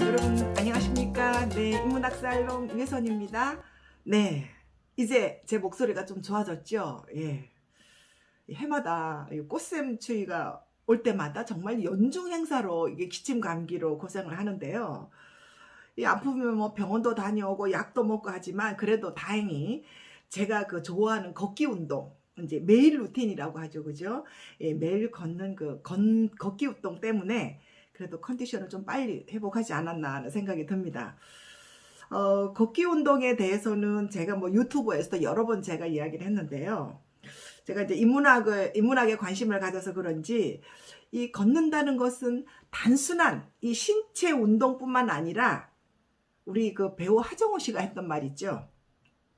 여러분 안녕하십니까? 네, 인문학 살롱 유혜선입니다. 네, 이제 제 목소리가 좀 좋아졌죠? 예. 이 해마다 이 꽃샘 추위가 올 때마다 정말 연중 행사로 이게 기침 감기로 고생을 하는데요. 이 아프면 뭐 병원도 다녀오고 약도 먹고 하지만 그래도 다행히 제가 그 좋아하는 걷기 운동 이제 매일 루틴이라고 하죠, 그죠? 예, 매일 걷는 그 건, 걷기 운동 때문에 그래도 컨디션을 좀 빨리 회복하지 않았나 하는 생각이 듭니다. 어, 걷기 운동에 대해서는 제가 뭐 유튜브에서도 여러 번 제가 이야기를 했는데요. 제가 이제 인문학을, 인문학에 관심을 가져서 그런지 이 걷는다는 것은 단순한 이 신체 운동뿐만 아니라 우리 그 배우 하정우 씨가 했던 말 있죠.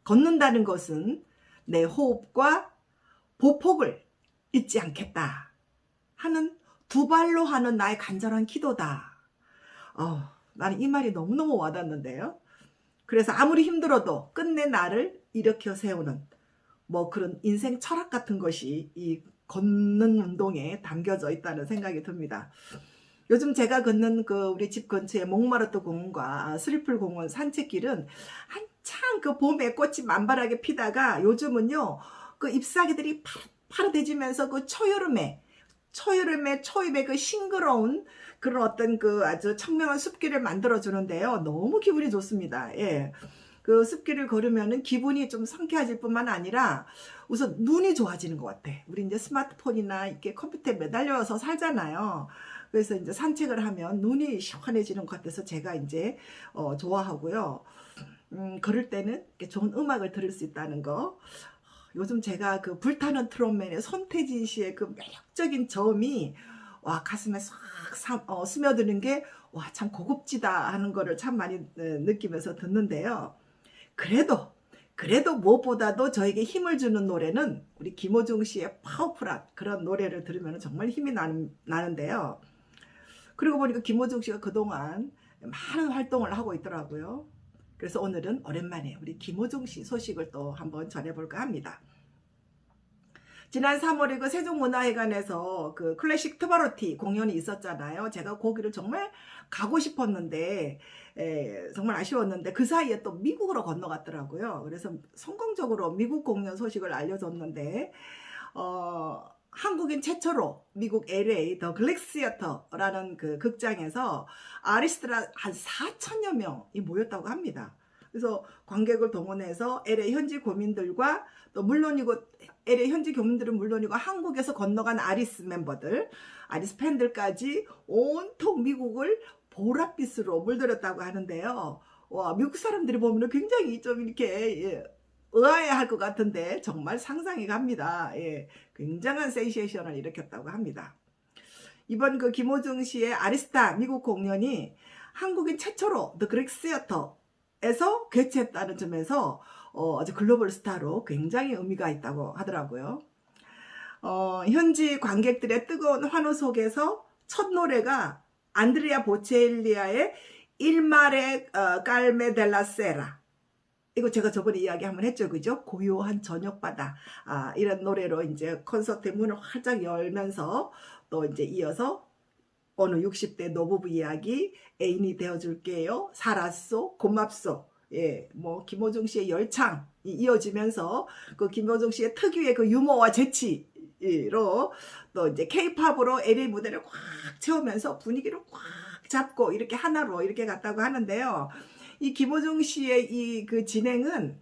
걷는다는 것은 내 호흡과 보폭을 잊지 않겠다 하는 두 발로 하는 나의 간절한 기도다. 어, 나는 이 말이 너무너무 와닿는데요. 그래서 아무리 힘들어도 끝내 나를 일으켜 세우는 뭐 그런 인생 철학 같은 것이 이 걷는 운동에 담겨져 있다는 생각이 듭니다. 요즘 제가 걷는 그 우리 집 근처의 목마르트 공원과 스리플 공원 산책길은 한창 그 봄에 꽃이 만발하게 피다가 요즘은요 그 잎사귀들이 파르대지면서 그 초여름에 초여름에 초입의 그 싱그러운 그런 어떤 그 아주 청명한 숲길을 만들어 주는데요. 너무 기분이 좋습니다. 예. 그 숲길을 걸으면은 기분이 좀 상쾌해질 뿐만 아니라 우선 눈이 좋아지는 것 같아. 우리 이제 스마트폰이나 이렇게 컴퓨터에 매달려서 살잖아요. 그래서 이제 산책을 하면 눈이 시원해지는 것 같아서 제가 이제 어, 좋아하고요. 음, 걸을 때는 좋은 음악을 들을 수 있다는 거. 요즘 제가 그 불타는 트롯맨의 손태진 씨의 그 매력적인 저음이 와 가슴에 싹 사- 어, 스며드는 게 와 참 고급지다 하는 거를 참 많이 어, 느끼면서 듣는데요. 그래도 그래도 무엇보다도 저에게 힘을 주는 노래는 우리 김호중 씨의 파워풀한 그런 노래를 들으면 정말 힘이 나는, 나는데요. 그리고 보니까 김호중 씨가 그동안 많은 활동을 하고 있더라고요. 그래서 오늘은 오랜만에 우리 김호중 씨 소식을 또 한번 전해볼까 합니다. 지난 3월에 그 세종문화회관에서 그 클래식 트바로티 공연이 있었잖아요. 제가 거기를 정말 가고 싶었는데, 에, 정말 아쉬웠는데, 그 사이에 또 미국으로 건너갔더라고요. 그래서 성공적으로 미국 공연 소식을 알려줬는데, 어, 한국인 최초로 미국 LA 더 글렉시어터라는 그 극장에서 아리스트라 한 4천여 명이 모였다고 합니다. 그래서 관객을 동원해서 LA 현지 교민들과 또 물론이고 LA 현지 교민들은 물론이고 한국에서 건너간 아리스 멤버들, 아리스 팬들까지 온통 미국을 보랏빛으로 물들였다고 하는데요. 와, 미국 사람들이 보면 굉장히 좀 이렇게 예, 의아해할 것 같은데 정말 상상이 갑니다. 예, 굉장한 센세이션을 일으켰다고 합니다. 이번 그 김호중 씨의 아리스타 미국 공연이 한국인 최초로 The Greek Theater에서 개최했다는 점에서 어, 아주 글로벌 스타로 굉장히 의미가 있다고 하더라고요. 어, 현지 관객들의 뜨거운 환호 속에서 첫 노래가 안드레아 보첼리아의 일마레 어, 깔메 델라 세라 이거 제가 저번에 이야기 한번 했죠, 그죠? 고요한 저녁바다. 아, 이런 노래로 이제 콘서트 문을 활짝 열면서 또 이제 이어서 어느 60대 노부부 이야기, 애인이 되어줄게요, 살았소, 고맙소. 예, 뭐, 김호중 씨의 열창이 이어지면서 그 김호중 씨의 특유의 그 유머와 재치 로 또 이제 케이팝으로 LA 무대를 꽉 채우면서 분위기를 꽉 잡고 이렇게 하나로 이렇게 갔다고 하는데요. 이 김호중 씨의 이 그 진행은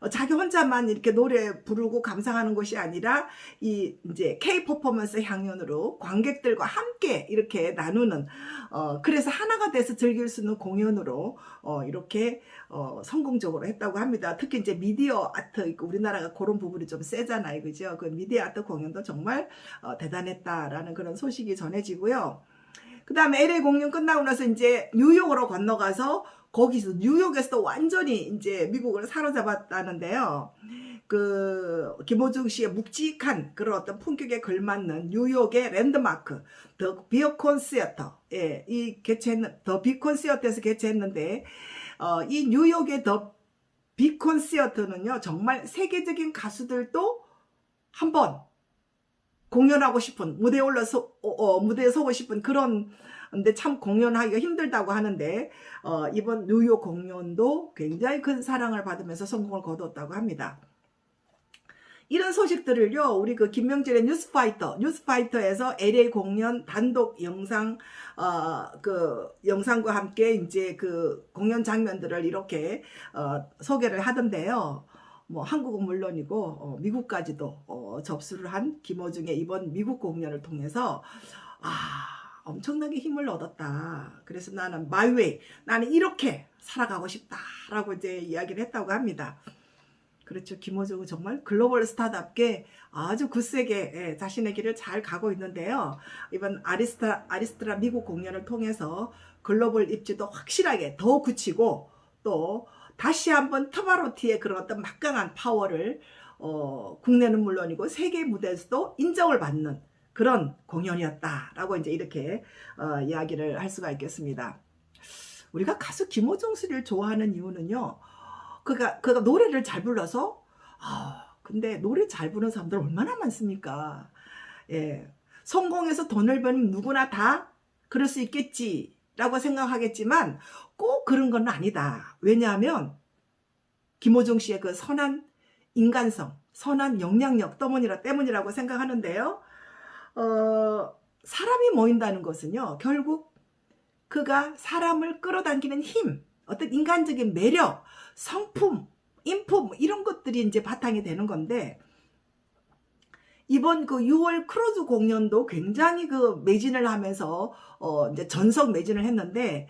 어, 자기 혼자만 이렇게 노래 부르고 감상하는 것이 아니라 이 이제 K 퍼포먼스 향연으로 관객들과 함께 이렇게 나누는 어 그래서 하나가 돼서 즐길 수 있는 공연으로 어 이렇게 어 성공적으로 했다고 합니다. 특히 이제 미디어 아트 우리나라가 그런 부분이 좀 세잖아요. 그죠? 그 미디어 아트 공연도 정말 어 대단했다라는 그런 소식이 전해지고요. 그 다음에 LA 공연 끝나고 나서 이제 뉴욕으로 건너가서 거기서 뉴욕에서 완전히 이제 미국을 사로잡았다는데요. 그 김호중 씨의 묵직한 그런 어떤 품격에 걸맞는 뉴욕의 랜드마크 더 비어콘 시어터 예, 이 개최했는 더 비콘 시어터에서 개최했는데 어, 이 뉴욕의 더 비콘 시어터는요 정말 세계적인 가수들도 한번 공연하고 싶은 무대에 올라서 어, 어, 무대에 서고 싶은 그런 근데 참 공연하기가 힘들다고 하는데 어, 이번 뉴욕 공연도 굉장히 큰 사랑을 받으면서 성공을 거뒀다고 합니다. 이런 소식들을요, 우리 그 김명진의 뉴스파이터, 뉴스파이터에서 LA 공연 단독 영상, 어, 그 영상과 함께 이제 그 공연 장면들을 이렇게, 어, 소개를 하던데요. 뭐 한국은 물론이고, 어, 미국까지도, 어, 접수를 한 김호중의 이번 미국 공연을 통해서, 아, 엄청나게 힘을 얻었다. 그래서 나는 마이웨이, 나는 이렇게 살아가고 싶다라고 이제 이야기를 했다고 합니다. 그렇죠. 김호중은 정말 글로벌 스타답게 아주 굳세게 예, 자신의 길을 잘 가고 있는데요. 이번 아리스타, 아리스트라 미국 공연을 통해서 글로벌 입지도 확실하게 더 굳히고 또 다시 한번 터바로티의 그런 어떤 막강한 파워를 어, 국내는 물론이고 세계 무대에서도 인정을 받는 그런 공연이었다라고 이제 이렇게 어, 이야기를 할 수가 있겠습니다. 우리가 가수 김호중 씨를 좋아하는 이유는요. 그가 그가 노래를 잘 불러서 아 근데 노래 잘 부르는 사람들 얼마나 많습니까? 예 성공해서 돈을 버는 누구나 다 그럴 수 있겠지 라고 생각하겠지만 꼭 그런 건 아니다. 왜냐하면 김호중 씨의 그 선한 인간성, 선한 영향력 때문이라 때문이라고 생각하는데요. 어 사람이 모인다는 것은요 결국 그가 사람을 끌어당기는 힘, 어떤 인간적인 매력, 성품, 인품 뭐 이런 것들이 이제 바탕이 되는 건데 이번 그 6월 크루즈 공연도 굉장히 그 매진을 하면서 어 이제 전석 매진을 했는데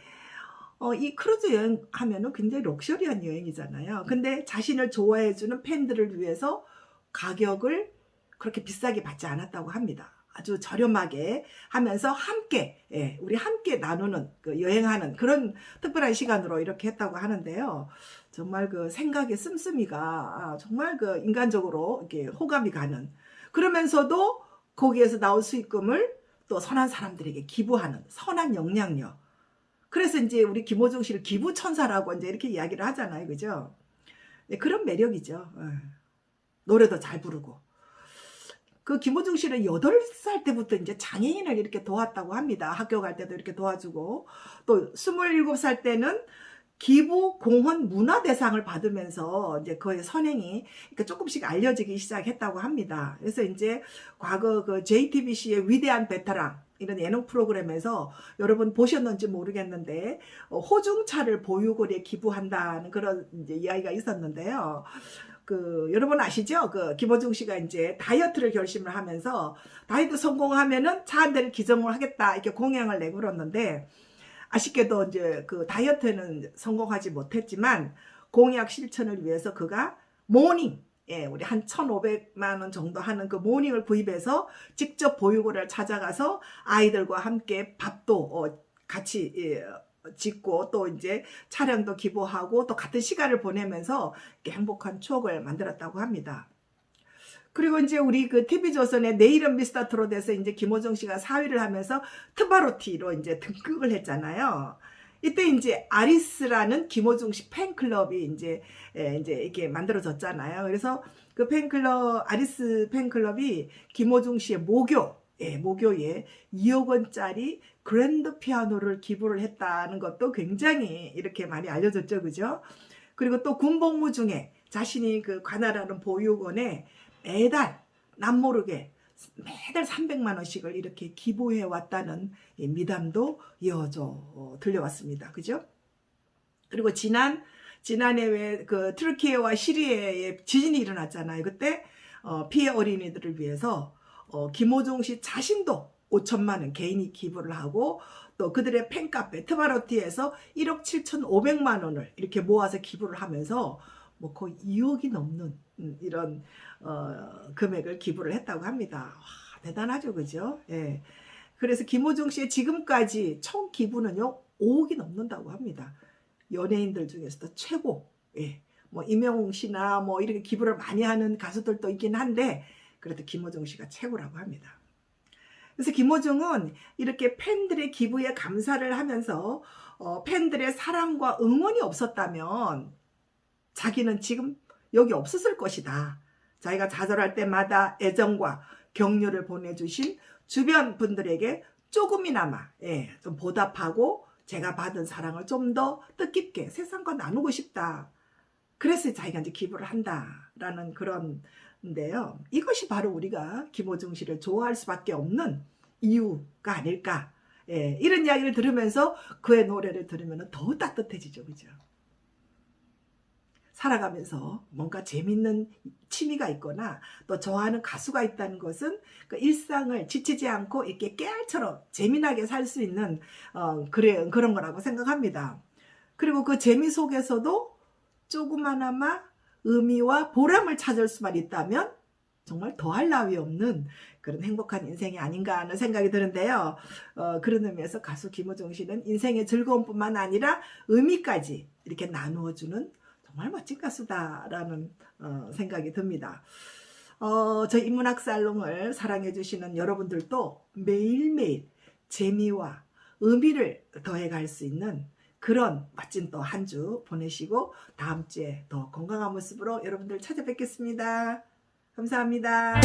어 이 크루즈 여행 하면은 굉장히 럭셔리한 여행이잖아요. 근데 자신을 좋아해 주는 팬들을 위해서 가격을 그렇게 비싸게 받지 않았다고 합니다. 아주 저렴하게 하면서 함께 예, 우리 함께 나누는 그 여행하는 그런 특별한 시간으로 이렇게 했다고 하는데요. 정말 그 생각의 씀씀이가 아, 정말 그 인간적으로 이렇게 호감이 가는 그러면서도 거기에서 나올 수익금을 또 선한 사람들에게 기부하는 선한 영향력. 그래서 이제 우리 김호중 씨를 기부 천사라고 이제 이렇게 이야기를 하잖아요, 그죠? 네, 그런 매력이죠. 예. 노래도 잘 부르고. 그 김호중 씨는 8살 때부터 이제 장애인을 이렇게 도왔다고 합니다. 학교 갈 때도 이렇게 도와주고 또 27살 때는 기부 공헌 문화 대상을 받으면서 이제 그의 선행이 그러니까 조금씩 알려지기 시작했다고 합니다. 그래서 이제 과거 그 JTBC의 위대한 베테랑 이런 예능 프로그램에서 여러분 보셨는지 모르겠는데 어, 호중차를 보육원에 기부한다는 그런 이야기가 있었는데요. 그 여러분 아시죠? 그 김호중 씨가 이제 다이어트를 결심을 하면서 다이어트 성공하면은 차 한 대를 기증을 하겠다 이렇게 공약을 내걸었는데 아쉽게도 이제 그 다이어트는 성공하지 못했지만 공약 실천을 위해서 그가 모닝 예, 우리 한 1,500만 원 정도 하는 그 모닝을 구입해서 직접 보육원을 찾아가서 아이들과 함께 밥도 어, 같이 예, 짓고 또 이제 차량도 기부하고 또 같은 시간을 보내면서 행복한 추억을 만들었다고 합니다. 그리고 이제 우리 그 TV조선의 내일은 미스터 트롯에서 이제 김호정 씨가 사위를 하면서 트바로티로 이제 등극을 했잖아요. 이때 이제 아리스라는 김호중 씨 팬클럽이 이제 에, 이제 이렇게 만들어졌잖아요. 그래서 그 팬클럽 아리스 팬클럽이 김호중 씨의 모교 예, 모교에 2억 원짜리 그랜드 피아노를 기부를 했다는 것도 굉장히 이렇게 많이 알려졌죠. 그죠? 그리고 또 군복무 중에 자신이 그 관할하는 보육원에 매달 남 모르게 매달 300만 원씩을 이렇게 기부해 왔다는 미담도 이어져 어, 들려왔습니다. 그죠? 그리고 지난 지난해 왜 그 트르키예와 시리아에 지진이 일어났잖아요. 그때 어, 피해 어린이들을 위해서 어, 김호중 씨 자신도 5천만 원 개인이 기부를 하고 또 그들의 팬카페 트바로티에서 1억 7천 5백만 원을 이렇게 모아서 기부를 하면서 뭐 거의 2억이 넘는 음, 이런 어, 금액을 기부를 했다고 합니다. 와, 대단하죠, 그죠? 예. 그래서 김호중 씨의 지금까지 총 기부는요 5억이 넘는다고 합니다. 연예인들 중에서도 최고. 예. 뭐 임영웅 씨나 뭐 이렇게 기부를 많이 하는 가수들도 있긴 한데 그래도 김호중 씨가 최고라고 합니다. 그래서 김호중은 이렇게 팬들의 기부에 감사를 하면서 어, 팬들의 사랑과 응원이 없었다면 자기는 지금 여기 없었을 것이다. 자기가 좌절할 때마다 애정과 격려를 보내주신 주변 분들에게 조금이나마 예, 좀 보답하고 제가 받은 사랑을 좀 더 뜻깊게 세상과 나누고 싶다. 그래서 자기가 이제 기부를 한다라는 그런데요. 이것이 바로 우리가 김호중 씨를 좋아할 수밖에 없는 이유가 아닐까. 예, 이런 이야기를 들으면서 그의 노래를 들으면 더 따뜻해지죠, 그죠? 살아가면서 뭔가 재밌는 취미가 있거나 또 좋아하는 가수가 있다는 것은 그 일상을 지치지 않고 이렇게 깨알처럼 재미나게 살 수 있는 어, 그래, 그런 거라고 생각합니다. 그리고 그 재미 속에서도 조그마나마 의미와 보람을 찾을 수만 있다면 정말 더할 나위 없는 그런 행복한 인생이 아닌가 하는 생각이 드는데요. 어, 그런 의미에서 가수 김호중 씨는 인생의 즐거움뿐만 아니라 의미까지 이렇게 나누어주는 정말 멋진 가수다라는 어, 생각이 듭니다. 어, 저희 인문학 살롱을 사랑해주시는 여러분들도 매일매일 재미와 의미를 더해갈 수 있는 그런 멋진 또 한 주 보내시고 다음 주에 더 건강한 모습으로 여러분들 찾아뵙겠습니다. 감사합니다.